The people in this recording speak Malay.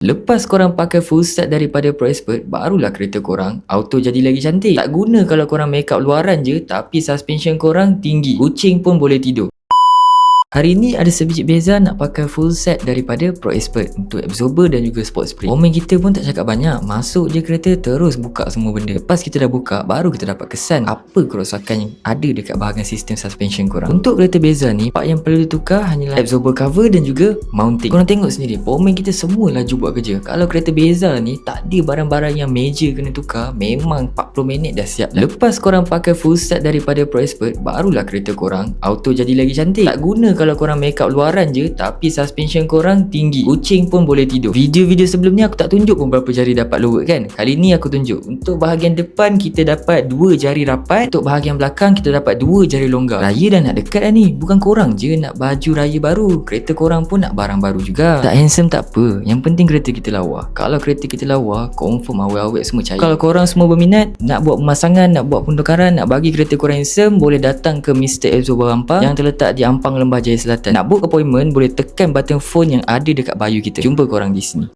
Lepas korang pakai full set daripada Pro Expert, barulah kereta korang auto jadi lagi cantik. Tak guna kalau korang make up luaran je, tapi suspension korang tinggi. Kucing pun boleh tidur. Hari ni ada sebiji beza nak pakai full set daripada Pro Expert untuk absorber dan juga sport spray. Komen kita pun tak cakap banyak. Masuk je kereta terus buka semua benda. Lepas kita dah buka, baru kita dapat kesan apa kerosakan yang ada dekat bahagian sistem suspension korang. Untuk kereta beza ni, part yang perlu ditukar hanyalah absorber cover dan juga mounting. Korang tengok sendiri, komen kita semua laju buat kerja. Kalau kereta beza ni tak ada barang-barang yang major kena tukar, memang 40 minit dah siap. Lepas korang pakai full set daripada Pro Expert, barulah kereta korang auto jadi lagi cantik. Tak guna kalau korang make up luaran je tapi suspension korang tinggi. Kucing pun boleh tidur. Video-video sebelum ni aku tak tunjuk pun berapa jari dapat lower kan. Kali ni aku tunjuk. Untuk bahagian depan kita dapat dua jari rapat. Untuk bahagian belakang kita dapat dua jari longgar. Raya dah nak dekat dah ni. Bukan korang je nak baju raya baru. Kereta korang pun nak barang baru juga. Tak handsome tak apa. Yang penting kereta kita lawa. Kalau kereta kita lawa, confirm awet-awet semua cair. Kalau korang semua berminat, nak buat pemasangan, nak buat pentukaran, nak bagi kereta korang handsome, boleh datang ke Mr. Elzo Barampang yang terletak di Ampang Lembah Jaya Selatan. Nak book appointment, boleh tekan button phone yang ada dekat bio kita. Jumpa korang di sini.